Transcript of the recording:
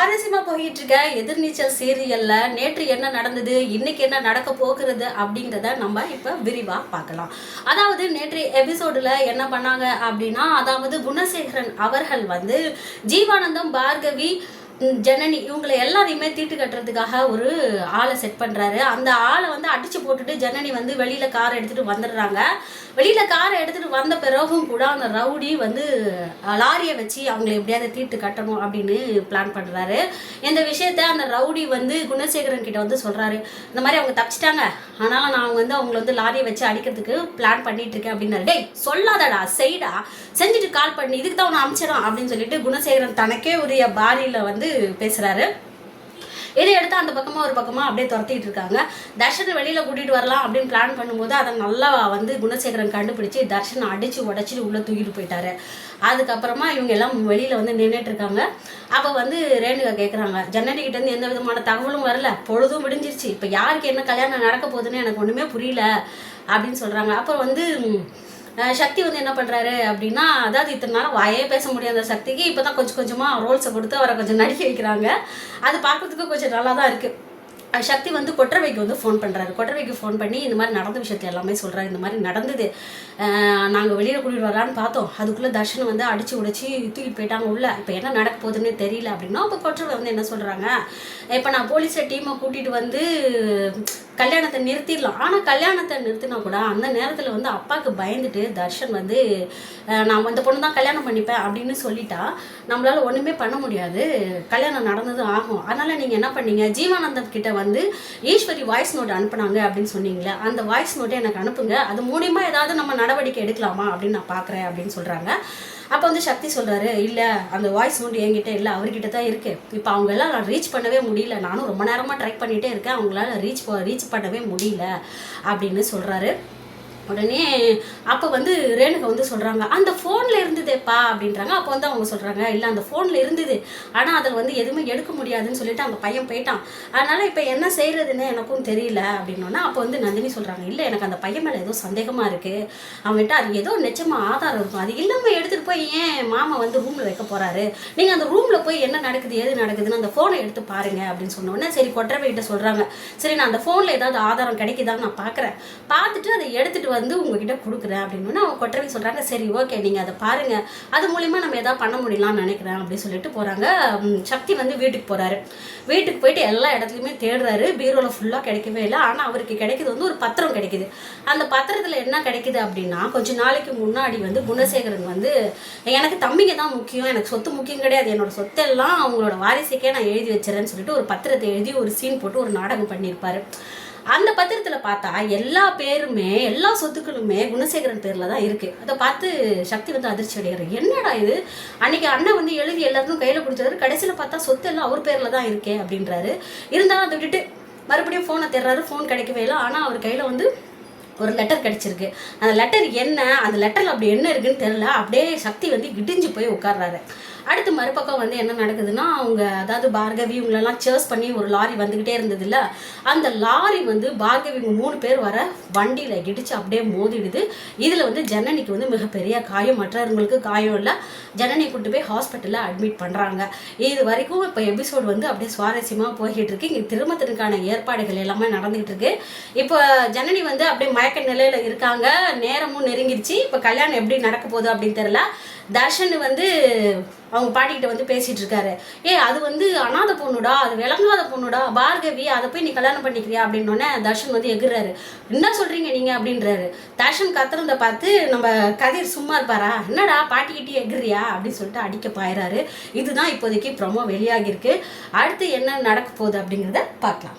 சுவாரஸ்யமாக போயிட்டு இருக்க எதிர்நீச்சல் சீரியலில் நேற்று என்ன நடந்தது இன்னைக்கு என்ன நடக்க போகிறது அப்படிங்கிறத நம்ம இப்போ விரிவாக பார்க்கலாம். அதாவது நேற்று எபிசோடில் என்ன பண்ணாங்க அப்படின்னா அதாவது குணசேகரன் அவர்கள் வந்து ஜீவானந்தம் பார்கவி ஜனனி இவங்களை எல்லாரையுமே தீட்டு கட்டுறதுக்காக ஒரு ஆளை செட் பண்ணுறாரு அந்த ஆளை வந்து அடித்து போட்டுட்டு ஜனனி வந்து வெளியில் காரை எடுத்துகிட்டு வந்துடுறாங்க. வெளியில் காரை எடுத்துகிட்டு வந்த பிறகும் கூட அந்த ரவுடி வந்து லாரியை வச்சு அவங்களை எப்படியாவது தீட்டு கட்டணும் அப்படின்னு பிளான் பண்ணுறாரு இந்த விஷயத்த அந்த ரவுடி வந்து குணசேகரன் கிட்ட வந்து சொல்கிறாரு இந்த மாதிரி அவங்க தப்பிச்சிட்டாங்க. ஆனால் நான் வந்து அவங்கள வந்து லாரியை வச்சு அடிக்கிறதுக்கு பிளான் பண்ணிட்டு இருக்கேன் அப்படின்னாரு. டேய் சொல்லாதடா செய்டா. செஞ்சுட்டு கால் பண்ணி. இதுக்கு தான் உன்னை அமிச்சிடும் அப்படின்னு சொல்லிட்டு குணசேகரன் தனக்கே உரிய பாரியில் வந்து பேசுறாரு. இதை எடுத்து அந்த பக்கமாக ஒரு பக்கமாக அப்படியே துரத்திட்டு இருக்காங்க. தர்ஷனை வெளியில் கூட்டிகிட்டு வரலாம் அப்படின்னு பிளான் பண்ணும்போது அதை நல்லா வந்து குணசேகரன் கண்டுபிடிச்சி தர்ஷனை அடித்து உடச்சிட்டு உள்ளே தூக்கிட்டு போயிட்டாரு. அதுக்கப்புறமா இவங்க எல்லாம் வெளியில் வந்து நின்றுட்டு இருக்காங்க. அப்போ வந்து ரேணுகா கேட்குறாங்க ஜன்னடி எந்த விதமான தகவலும் வரல. பொழுதும் விடிஞ்சிருச்சு. இப்போ யாருக்கு என்ன கல்யாணம் நடக்க போகுதுன்னு எனக்கு ஒன்றுமே புரியல. அப்படின்னு சொல்கிறாங்க அப்புறம் வந்து சக்தி வந்து என்ன பண்ணுறாரு அப்படின்னா அதாவது இத்தனை நாள் வாயே பேச முடியாத சக்திக்கு இப்போ தான் கொஞ்சம் கொஞ்சமாக ரோல்ஸை கொடுத்து அவரை கொஞ்சம் நடிக்க வைக்கிறாங்க. அது பார்க்குறதுக்கு கொஞ்சம் நல்லா தான் இருக்குது சக்தி வந்து கொற்றவைக்கு வந்து ஃபோன் பண்ணுறாரு கொற்றவைக்கு ஃபோன் பண்ணி இந்த மாதிரி நடந்த விஷயத்தை எல்லாமே சொல்கிறாரு இந்த மாதிரி நடந்தது. நாங்கள் வெளியில் கூட்டிகிட்டு வரலான்னு பார்த்தோம். அதுக்குள்ளே தர்ஷன் வந்து அடித்து உடைச்சி தூக்கிட்டு போயிட்டாங்க உள்ள. இப்போ என்ன நடக்க போகுதுன்னு தெரியல அப்படின்னா அப்போ கொற்றவை வந்து என்ன சொல்கிறாங்க இப்போ நான் போலீஸை டீமை கூட்டிகிட்டு வந்து கல்யாணத்தை நிறுத்திடலாம். ஆனால் கல்யாணத்தை நிறுத்தினா கூட அந்த நேரத்தில் வந்து அப்பாவுக்கு பயந்துட்டு தர்ஷன் வந்து நான் அந்த பொண்ணு தான் கல்யாணம் பண்ணிப்பேன் அப்படின்னு சொல்லிட்டா நம்மளால் ஒன்றுமே பண்ண முடியாது. கல்யாணம் நடந்ததும் ஆகும். அதனால் நீங்கள் என்ன பண்ணீங்க? ஜீவானந்தம் கிட்ட வந்து ஈஸ்வரி வாய்ஸ் நோட் அனுப்புனாங்க அப்படின்னு சொன்னீங்களே அந்த வாய்ஸ் நோட்டை எனக்கு அனுப்புங்க. அது மூலியமா ஏதாவது நம்ம நடவடிக்கை எடுக்கலாமா அப்படின்னு நான் பார்க்குறேன் அப்படின்னு சொல்கிறாங்க அப்போ வந்து சக்தி சொல்கிறாரு இல்லை அந்த வாய்ஸ் நோட் என்கிட்ட இல்லை அவர்கிட்ட தான் இருக்குது இப்போ அவங்க நான் ரீச் பண்ணவே முடியல. நானும் ரொம்ப நேரமாக ட்ரை பண்ணிகிட்டே இருக்கேன். அவங்களால ரீச் ரீச் பண்ணவே முடியல அப்படின்னு சொல்கிறாரு உடனே அப்போ வந்து ரேணுகா வந்து சொல்கிறாங்க அந்த ஃபோனில் இருந்ததேப்பா அப்படின்றாங்க. அப்போ வந்து அவங்க சொல்கிறாங்க இல்லை அந்த ஃபோனில் இருந்தது. ஆனால் அதில் வந்து எதுவுமே எடுக்க முடியாதுன்னு சொல்லிட்டு அந்த பையன் போயிட்டான். அதனால் இப்போ என்ன செய்கிறதுன்னு எனக்கும் தெரியல அப்படின்னோன்னா அப்போ வந்து நந்தினி சொல்கிறாங்க இல்லை எனக்கு அந்த பையன் மேலே ஏதோ சந்தேகமாக இருக்குது அவன்கிட்ட அது ஏதோ நிச்சயமாக ஆதாரம் இருக்கும். அது இல்லாமல் எடுத்துகிட்டு போய் ஏன் மாமா வந்து ரூமில் வைக்க போகிறாரு நீங்கள் அந்த ரூமில் போய் என்ன நடக்குது எது நடக்குதுன்னு அந்த ஃபோனை எடுத்து பாருங்க அப்படின்னு சொன்ன சரி சரி கொற்றவைகிட்ட சொல்கிறாங்க சரி நான் அந்த ஃபோனில் ஏதாவது ஆதாரம் கிடைக்குதான்னு நான் பார்க்குறேன் பார்த்துட்டு அதை எடுத்துகிட்டு வந்து உங்ககிட்ட கொடுக்குறேன் அப்படின்னு அவங்க கொற்றவை சொல்கிறாங்க சரி ஓகே நீங்கள் அதை பாருங்கள் அது மூலிமா நம்ம எதாவது பண்ண முடியலாம்னு நினைக்கிறேன் அப்படின்னு சொல்லிட்டு போகிறாங்க சக்தி வந்து வீட்டுக்கு போகிறாரு வீட்டுக்கு போயிட்டு எல்லா இடத்துலையுமே தேடுறாரு. பீரோவில் ஃபுல்லாக கிடைக்கவே இல்லை. ஆனால் அவருக்கு கிடைக்கிது வந்து ஒரு பத்திரம் கிடைக்குது. அந்த பத்திரத்தில் என்ன கிடைக்குது அப்படின்னா கொஞ்ச நாளைக்கு முன்னாடி வந்து குணசேகரன் வந்து எனக்கு தம்பிங்க தான் முக்கியம். எனக்கு சொத்து முக்கியம் கிடையாது. என்னோட சொத்தெல்லாம் அவங்களோட வாரிசுக்கே நான் எழுதி வச்சிடறேன்னு சொல்லிட்டு ஒரு பத்திரத்தை எழுதி ஒரு சீன் போட்டு ஒரு நாடகம் பண்ணியிருப்பாரு. அந்த பத்திரத்தில் பார்த்தா எல்லா பேருமே எல்லா சொத்துக்களுமே குணசேகரன் பேரில் தான் இருக்குது அதை பார்த்து சக்தி வந்து அதிர்ச்சி அடைகிறார். என்னடா இது? அன்னைக்கு அண்ணன் வந்து எழுதி எல்லாருக்கும் கையில் கொடுத்தாரு. கடைசியில் பார்த்தா சொத்து எல்லாம் அவர் பேரில் தான் இருக்கே அப்படின்றாரு. இருந்தாலும் அதை விட்டுட்டு மறுபடியும் ஃபோனை தேடுறாரு. ஃபோன் கிடைக்கவே இல்லை. ஆனால் அவர் கையில் வந்து ஒரு லெட்டர் கிடச்சிருக்கு. அந்த லெட்டர் என்ன? அந்த லெட்டரில் அப்படி என்ன இருக்குன்னு தெரில அப்படியே சக்தி வந்து இடிஞ்சு போய் உட்கார்றாரு. அடுத்து மறுபக்கம் வந்து என்ன நடக்குதுன்னா அவங்க அதாவது பார்கவி இவங்களெல்லாம் சேர்ஸ் பண்ணி ஒரு லாரி வந்துக்கிட்டே இருந்ததுல்ல அந்த லாரி வந்து பார்கவி இவங்க மூணு பேர் வர வண்டியில் இடிச்சு அப்படியே மோதிடுது. இதில் வந்து ஜனனிக்கு வந்து மிகப்பெரிய காயம். மற்றவங்களுக்கு காயம் இல்லை. ஜனனி கூட்டு போய் ஹாஸ்பிட்டலில் அட்மிட் பண்ணுறாங்க இது வரைக்கும் இப்போ எபிசோடு வந்து அப்படியே சுவாரஸ்யமாக போய்கிட்டு இருக்கு. இங்கே திருமணத்திற்கான ஏற்பாடுகள் எல்லாமே நடந்துகிட்டு இருக்கு. இப்போ ஜனனி வந்து அப்படியே மயக்க நிலையில் இருக்காங்க. நேரமும் நெருங்கிடுச்சு. இப்போ கல்யாணம் எப்படி நடக்க போகுது அப்படின்னு தெரியல. தர்ஷன் வந்து அவங்க பாட்டிக்கிட்ட வந்து பேசிட்டு இருக்காரு ஏ அது வந்து அனாதை பொண்ணுடா அது விளங்காத பொண்ணுடா பார்கவி அதை போய் நீ கல்யாணம் பண்ணிக்கிறியா? அப்படின்னோடனே தர்ஷன் வந்து எகுறாரு என்ன சொல்றீங்க நீங்க? அப்படின்றாரு. தர்ஷன் கத்துறத பார்த்து நம்ம கதிர் சும்மா இருப்பாரா? என்னடா பாட்டிக்கிட்டே எகுறியா? அப்படின்னு சொல்லிட்டு அடிக்க பாயிறாரு. இதுதான் இப்போதைக்கு ப்ரொமோ வெளியாகிருக்கு அடுத்து என்ன நடக்க போகுது அப்படிங்கிறத பார்க்கலாம்.